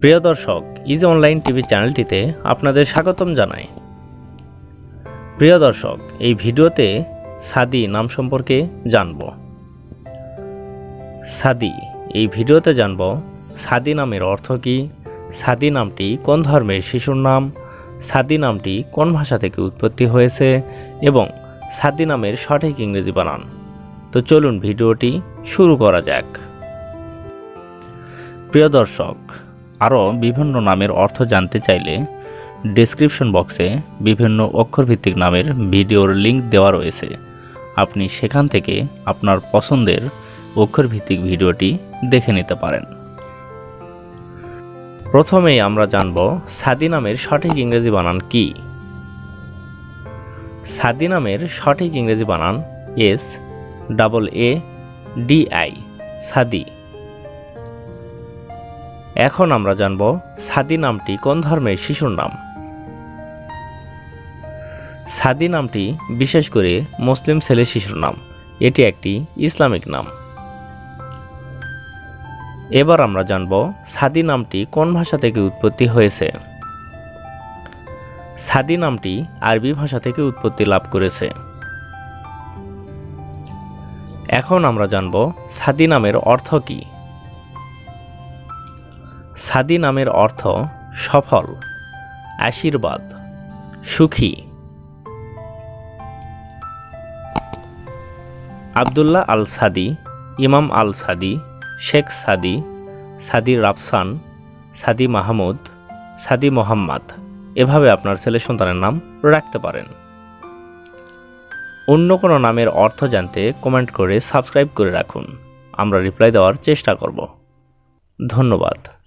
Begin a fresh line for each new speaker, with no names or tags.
প্রিয় দর্শক is online TV চ্যানেলটিতে আপনাদের স্বাগতম জানাই। প্রিয় দর্শক, এই ভিডিওতে সাদি নাম সম্পর্কে জানব। সাদি, এই ভিডিওতে জানব সাদি নামের অর্থ কী, সাদি নামটি কোন ধর্মের শিশুর নাম, সাদি নামটি কোন ভাষা থেকে উৎপত্তি হয়েছে, এবং সাদি নামের সঠিক ইংরেজি বানান। তো চলুন ভিডিওটি শুরু করা যাক। প্রিয় দর্শক আরও বিভিন্ন নামের অর্থ জানতে চাইলে ডেসক্রিপশন বক্সে বিভিন্ন অক্ষরভিত্তিক নামের ভিডিওর লিঙ্ক দেওয়া রয়েছে। আপনি সেখান থেকে আপনার পছন্দের অক্ষরভিত্তিক ভিডিওটি দেখে নিতে পারেন। প্রথমেই আমরা জানব সাদি নামের সঠিক ইংরেজি বানান কি? সাদি নামের সঠিক ইংরেজি বানান S double A D I Saadi. এখন আমরা জানব সাদি নামটি কোন ধর্মের শিশুর নাম। সাদি নামটি বিশেষ করে মুসলিম ছেলে শিশুর নাম। এটি একটি ইসলামিক নাম। এবার আমরা জানব সাদি নামটি কোন ভাষা থেকে উৎপত্তি হয়েছে। সাদি নামটি আরবি ভাষা থেকে উৎপত্তি লাভ করেছে। এখন আমরা জানব সাদি নামের অর্থ কী। সাদি নামের অর্থ সফল, আশীর্বাদ, সুখী। আবদুল্লাহ আল সাদি ইমাম আল সাদি শেখ সাদি সাদি রাফসান, সাদি মাহমুদ, সাদি মোহাম্মদ, এভাবে আপনার ছেলে সন্তানের নাম রাখতে পারেন। অন্য কোনো নামের অর্থ জানতে কমেন্ট করে সাবস্ক্রাইব করে রাখুন। আমরা রিপ্লাই দেওয়ার চেষ্টা করব। ধন্যবাদ।